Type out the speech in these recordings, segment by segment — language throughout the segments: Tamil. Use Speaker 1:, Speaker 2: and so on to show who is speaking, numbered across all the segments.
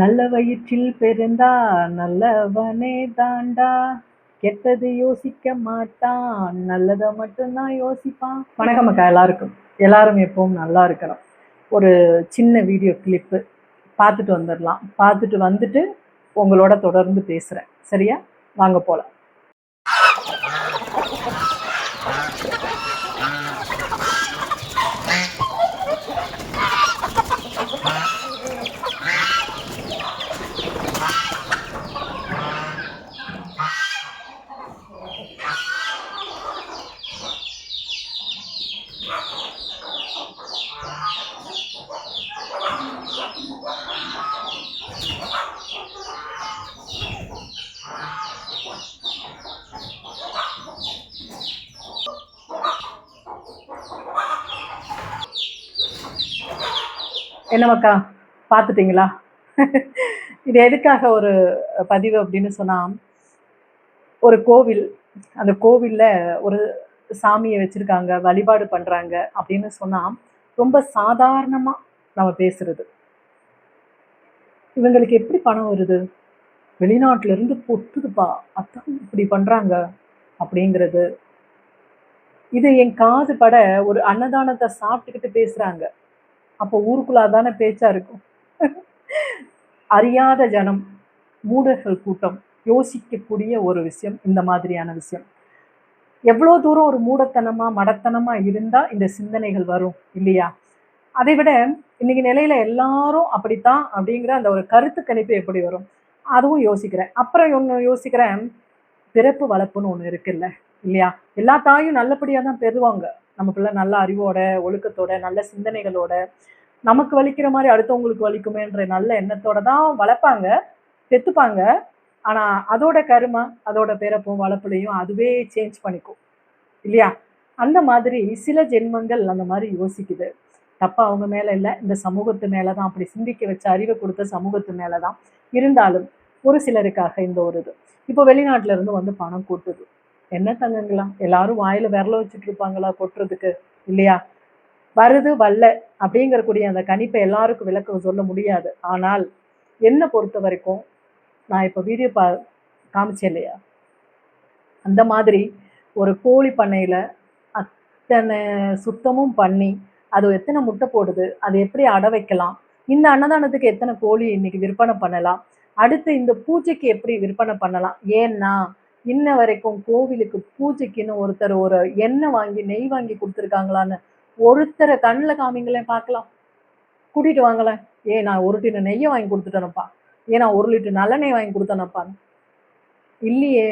Speaker 1: நல்ல வயிற்றில் பிறந்தா நல்லவனே தாண்டா. கெட்டது யோசிக்க மாட்டான் நல்லதை மட்டும்தான் யோசிப்பான். வணக்கம் அக்கா எல்லாருக்கும். எல்லாரும் எப்பவும் நல்லா இருக்கணும். ஒரு சின்ன வீடியோ கிளிப்பு பார்த்துட்டு வந்துடலாம். பார்த்துட்டு வந்துட்டு உங்களோட தொடர்ந்து பேசுகிறேன் சரியா? வாங்க போகலாம் என்னமக்கா பார்த்துட்டீங்களா? இது எதுக்காக ஒரு பதிவு அப்படின்னு சொன்னால் ஒரு கோவில் அந்த கோவிலில் ஒரு சாமியை வச்சுருக்காங்க வழிபாடு பண்ணுறாங்க அப்படின்னு சொன்னால் ரொம்ப சாதாரணமாக நம்ம பேசுகிறது இவங்களுக்கு எப்படி பணம் வருது? வெளிநாட்டிலேருந்து பொட்டுதுப்பா அதான் இப்படி பண்ணுறாங்க அப்படிங்கிறது. இது என் காது பட ஒரு அன்னதானத்தை சாப்பிட்டுக்கிட்டு பேசுகிறாங்க அப்போ ஊருக்குள்ளாதான பேச்சா இருக்கும். அறியாத ஜனம் மூடர்கள் கூட்டம் யோசிக்கக்கூடிய ஒரு விஷயம் இந்த மாதிரியான விஷயம். எவ்வளோ தூரம் ஒரு மூடத்தனமாக மடத்தனமாக இருந்தால் இந்த சிந்தனைகள் வரும் இல்லையா? அதை விட இன்னைக்கு நிலையில எல்லாரும் அப்படித்தான் அப்படிங்கிற அந்த ஒரு கருத்து கணிப்பு எப்படி வரும்? அதுவும் யோசிக்கிறேன். அப்புறம் ஒன்று யோசிக்கிறேன். பிறப்பு வளர்ப்புன்னு ஒன்று இருக்குல்ல இல்லையா? எல்லா தாயும் நல்லபடியாக தான் பெறுவாங்க. நம்ம பிள்ளை நல்ல அறிவோட ஒழுக்கத்தோட நல்ல சிந்தனைகளோட நமக்கு வலிக்கிற மாதிரி அடுத்தவங்களுக்கு வலிக்குமேன்ற நல்ல எண்ணத்தோட தான் வளர்ப்பாங்க பெத்துப்பாங்க. ஆனால் அதோட கருமை அதோட பிறப்பும் வளர்ப்புலையும் அதுவே சேஞ்ச் பண்ணிக்கும். இல்லையா? அந்த மாதிரி சில ஜென்மங்கள் அந்த மாதிரி யோசிக்குது. தப்பா அவங்க மேலே இல்லை இந்த சமூகத்து மேலே தான் அப்படி சிந்திக்க வச்ச அறிவை கொடுத்த சமூகத்து மேலே தான். இருந்தாலும் ஒரு சிலருக்காக இந்த ஒரு இது. இப்போ வெளிநாட்டுல இருந்து வந்து பணம் கூட்டுது. என்ன தங்கங்களா? எல்லாரும் வாயில விரல வச்சுட்டு இருப்பாங்களா கொட்டுறதுக்கு? இல்லையா? வருது வல்ல அப்படிங்கிறக்கூடிய அந்த கணிப்பை எல்லாருக்கும் விளக்க சொல்ல முடியாது. ஆனால் என்னை பொறுத்த வரைக்கும் நான் இப்போ வீடியோ பா காமிச்சேன் இல்லையா? அந்த மாதிரி ஒரு கோழி பண்ணையில் அத்தனை சுத்தமும் பண்ணி அது எத்தனை முட்டை போடுது அது எப்படி அடை வைக்கலாம் இந்த அன்னதானத்துக்கு எத்தனை கோழி இன்னைக்கு விற்பனை பண்ணலாம் அடுத்து இந்த பூஜைக்கு எப்படி விற்பனை பண்ணலாம் ஏன்னா இன்ன வரைக்கும் கோவிலுக்கு பூஜைக்குன்னு ஒருத்தர் ஒரு எண்ணெய் வாங்கி நெய் வாங்கி கொடுத்துருக்காங்களான்னு ஒருத்தரை கண்ணில் காமிங்களேன் பார்க்கலாம். கூட்டிட்டு வாங்களேன். ஏ நான் ஒரு டின்னு நெய்யை வாங்கி கொடுத்துட்டேனப்பா. ஏன் நான் ஒரு லிட்டர் நல்லெண்ணெய் வாங்கி கொடுத்தேனப்பான்னு இல்லையே.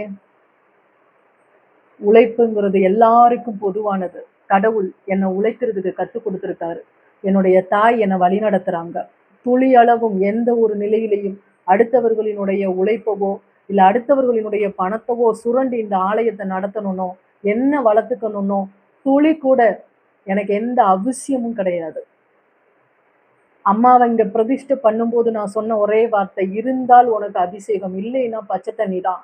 Speaker 1: உழைப்புங்கிறது எல்லாருக்கும் பொதுவானது. கடவுள் என்னை உழைக்கிறதுக்கு கற்றுக் கொடுத்துருக்காரு. என்னுடைய தாய் என்னை வழி நடத்துகிறாங்க துளி அளவும் எந்த ஒரு நிலையிலையும் அடுத்தவர்களினுடைய உழைப்பவோ இல்லை அடுத்தவர்களினுடைய பணத்தவோ சுரண்டி இந்த ஆலயத்தை நடத்தணும்னோ என்ன வளர்த்துக்கணும்னோ துளி கூட எனக்கு எந்த அவசியமும் கிடையாது. அம்மாவை இங்கே பிரதிஷ்டை பண்ணும்போது நான் சொன்ன ஒரே வார்த்தை இருந்தால் உனக்கு அபிஷேகம் இல்லைன்னா பச்சை தண்ணி தான்.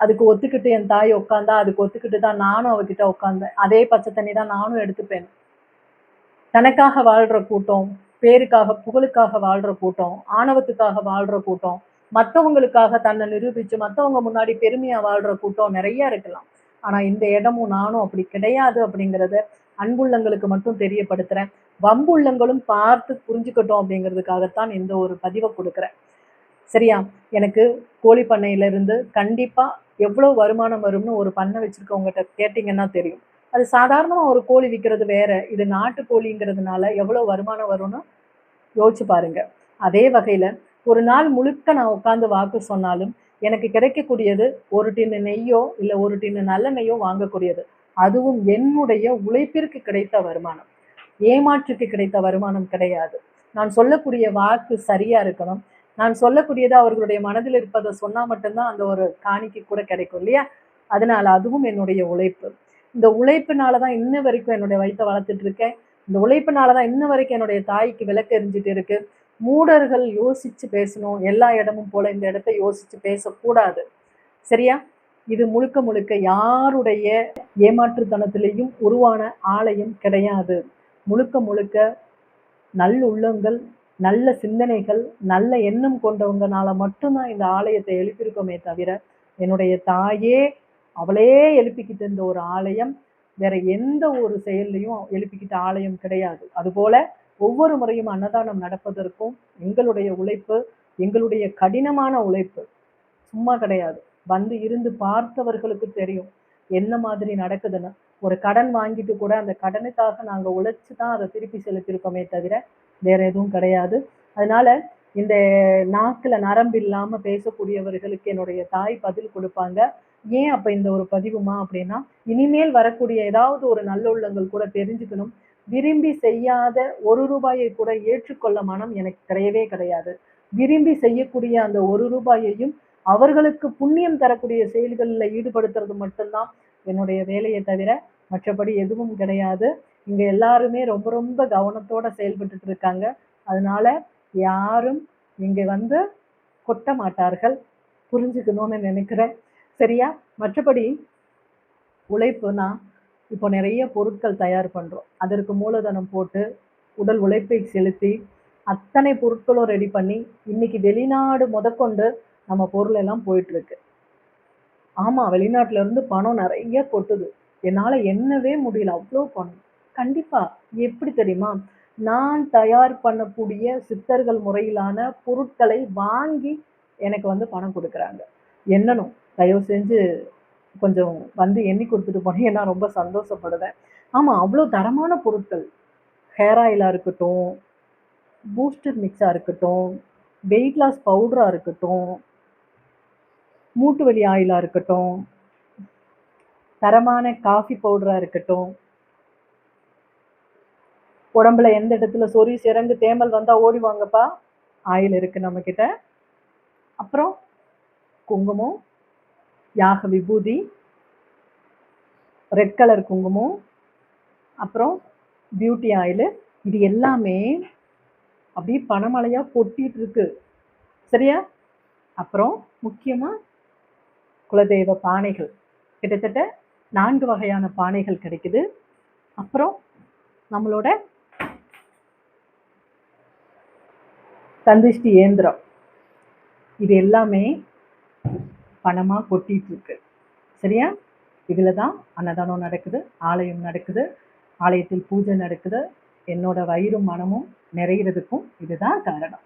Speaker 1: அதுக்கு ஒத்துக்கிட்டு என் தாய் உட்காந்தா அதுக்கு ஒத்துக்கிட்டு தான் நானும் அவகிட்ட உட்காந்தேன் அதே பச்சை தண்ணி தான் நானும் எடுத்துப்பேன். தனக்காக வாழ்கிற கூட்டம் பேருக்காக புகழுக்காக வாழ்கிற கூட்டம் ஆணவத்துக்காக வாழ்கிற கூட்டம் மற்றவங்களுக்காக தன்னை நிரூபித்து மற்றவங்க முன்னாடி பெருமையாக வாழ்கிற கூட்டம் நிறைய இருக்கலாம். ஆனால் இந்த இடமும் நானும் அப்படி கிடையாது அப்படிங்கிறத அன்புள்ளங்களுக்கு மட்டும் தெரியப்படுத்துகிறேன் வம்புள்ளங்களும் பார்த்து புரிஞ்சுக்கட்டும் அப்படிங்கிறதுக்காகத்தான் இந்த ஒரு பதிவை கொடுக்குறேன். சரியா? எனக்கு கோழி பண்ணையிலேருந்து கண்டிப்பாக எவ்வளோ வருமானம் வரும்னு ஒரு பண்ணை வச்சுருக்கவங்ககிட்ட கேட்டிங்கன்னா தெரியும். அது சாதாரணமாக ஒரு கோழி விற்கிறது வேறு இது நாட்டு கோழிங்கிறதுனால எவ்வளோ வருமானம் வரும்னு யோசிச்சு பாருங்கள் அதே வகையில் ஒரு நாள் முழுக்க நான் உட்காந்து வாக்கு சொன்னாலும் எனக்கு கிடைக்கக்கூடியது ஒரு டின்னு நெய்யோ இல்லை ஒரு டின்னு நல்ல நெய்யோ வாங்கக்கூடியது. அதுவும் என்னுடைய உழைப்பிற்கு கிடைத்த வருமானம். ஏமாற்றுக்கு கிடைத்த வருமானம் கிடையாது. நான் சொல்லக்கூடிய வாக்கு சரியா இருக்கணும். நான் சொல்லக்கூடியது அவர்களுடைய மனதில் இருப்பதை சொன்னால் மட்டும்தான் அந்த ஒரு காணிக்கு கூட கிடைக்கும் இல்லையா? அதனால அதுவும் என்னுடைய உழைப்பு. இந்த உழைப்புனால தான் இன்ன வரைக்கும் என்னுடைய வயிற்றை வளர்த்துட்டு இருக்கேன். இந்த உழைப்புனால தான் இன்ன வரைக்கும் என்னுடைய தாய்க்கு விளக்கு எரிஞ்சிட்டு இருக்கு. மூடர்கள் யோசித்து பேசணும் எல்லா இடமும் போல இந்த இடத்த யோசித்து பேசக்கூடாது. சரியா? இது முழுக்க முழுக்க யாருடைய ஏமாற்றுத்தனத்திலையும் உருவான ஆலயம் கிடையாது. முழுக்க முழுக்க நல்லுள்ளங்கள் நல்ல சிந்தனைகள் நல்ல எண்ணம் கொண்டவங்கனால மட்டும்தான் இந்த ஆலயத்தை எழுப்பியிருக்கோமே தவிர என்னுடைய தாயே அவளே எழுப்பிக்கிட்டு இருந்த ஒரு ஆலயம் வேற எந்த ஒரு செயல்லையும் எழுப்பிக்கிட்ட ஆலயம் கிடையாது. அதுபோல ஒவ்வொரு முறையும் அன்னதானம் நடப்பதற்கும் எங்களுடைய உழைப்பு எங்களுடைய கடினமான உழைப்பு சும்மா கிடையாது. வந்து இருந்து பார்த்தவர்களுக்கு தெரியும் என்ன மாதிரி நடக்குதுன்னு. ஒரு கடன் வாங்கிட்டு கூட அந்த கடனுக்காக நாங்கள் உழைச்சி தான் அதை திருப்பி செலுத்தியிருக்கோமே தவிர வேற எதுவும் கிடையாது. அதனால இந்த நாக்கில் நரம்பு இல்லாமல் பேசக்கூடியவர்களுக்கு என்னுடைய தாய் பதில் கொடுப்பாங்க. ஏன் அப்போ இந்த ஒரு பதிவுமா அப்படின்னா இனிமேல் வரக்கூடிய ஏதாவது ஒரு நல்ல உள்ளங்கள் கூட தெரிஞ்சுக்கணும். விரும்பி செய்யாத ஒரு ரூபாயை கூட ஏற்றுக்கொள்ள மனம் எனக்கு கிடையவே கிடையாது. விரும்பி செய்யக்கூடிய அந்த ஒரு ரூபாயையும் அவர்களுக்கு புண்ணியம் தரக்கூடிய செயல்களில் ஈடுபடுத்துறது மட்டும்தான் என்னுடைய வேலையை தவிர மற்றபடி எதுவும் கிடையாது. இங்கே எல்லாருமே ரொம்ப ரொம்ப கவனத்தோட செயல்பட்டு இருக்காங்க. அதனால யாரும் இங்கே வந்து கொட்ட மாட்டார்கள். புரிஞ்சுக்கணும்னு நினைக்கிறேன். சரியா? மற்றபடி உழைப்புனா இப்போ நிறைய பொருட்கள் தயார் பண்ணுறோம் அதற்கு மூலதனம் போட்டு உடல் உழைப்பை செலுத்தி அத்தனை பொருட்களும் ரெடி பண்ணி இன்னைக்கு வெளிநாடு முதற்கொண்டு நம்ம பொருள் எல்லாம் போயிட்டுருக்கு. ஆமாம் வெளிநாட்டிலேருந்து பணம் நிறைய கொட்டுது. என்னால் என்னவே முடியல. அவ்வளோ பணம். கண்டிப்பாக எப்படி தெரியுமா? நான் தயார் பண்ணக்கூடிய சித்தர்கள் முறையிலான பொருட்களை வாங்கி எனக்கு வந்து பணம் கொடுக்குறாங்க. என்னனும் தயவு செஞ்சு கொஞ்சம் வந்து எண்ணி கொடுத்துட்டு போனீங்கன்னா ரொம்ப சந்தோஷப்படுவேன். ஆமாம் அவ்வளோ தரமான பொருட்கள். ஹேர் ஆயிலாக இருக்கட்டும் பூஸ்டர் மிக்ஸாக இருக்கட்டும் வெயிட் லாஸ் பவுடராக இருக்கட்டும் மூட்டு வலி ஆயிலாக இருக்கட்டும் தரமான காஃபி பவுடராக இருக்கட்டும். உடம்புல எந்த இடத்துல சொறி சிறங்கு தேமல் வந்தால் ஓடி வாங்கப்பா. ஆயில் இருக்குது நம்மக்கிட்ட அப்புறம் குங்குமம் யாக விபூதி ரெட் கலர் குங்குமம் அப்புறம் பியூட்டி ஆயில் இது எல்லாமே அப்படியே பணமழையாக கொட்டிகிட்டு இருக்கு. சரியா? அப்புறம் முக்கியமாக குலதெய்வ பானைகள். கிட்டத்தட்ட நான்கு வகையான பானைகள் கிடைக்குது. அப்புறம் நம்மளோட சந்திஷ்டி இயந்திரம் இது எல்லாமே பணமாக கொட்டிட்டு இருக்கு சரியா? இதில் தான் அன்னதானம் நடக்குது ஆலயம் நடக்குது ஆலயத்தில் பூஜை நடக்குது. என்னோட வயிறும் மனமும் நிறையிறதுக்கும் இதுதான் காரணம்.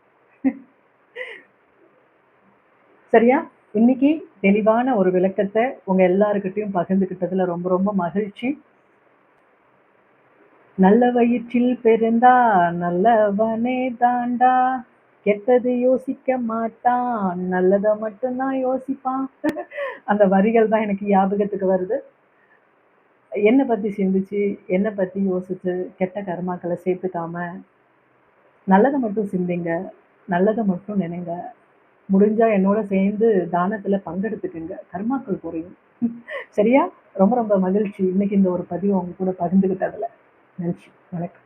Speaker 1: சரியா? இன்னைக்கு தெளிவான ஒரு விளக்கத்தை உங்க எல்லாருக்கிட்டையும் பகிர்ந்துக்கிட்டதுல ரொம்ப ரொம்ப மகிழ்ச்சி. நல்ல வயிற்றில் பிறந்தா நல்லவனே தாண்டா. கெட்டது யோசிக்க மாட்டான் நல்லதை மட்டும்தான் யோசிப்பான். அந்த வரிகள் தான் எனக்கு ஞாபகத்துக்கு வருது. என்னை பற்றி சிந்திச்சு என்னை பற்றி யோசிச்சு கெட்ட கர்மாக்களை சேர்த்துக்காம நல்லதை மட்டும் சிந்திங்க நல்லதை மட்டும் நினைங்க. முடிஞ்சால் என்னோட சேர்ந்து தானத்தில் பங்கெடுத்துக்குங்க. கர்மாக்கள் குறையும். சரியா? ரொம்ப ரொம்ப மகிழ்ச்சி. இன்னைக்கு இந்த ஒரு பதிவு அவங்க கூட பகிர்ந்துக்கிட்டதில் நன்றி. வணக்கம்.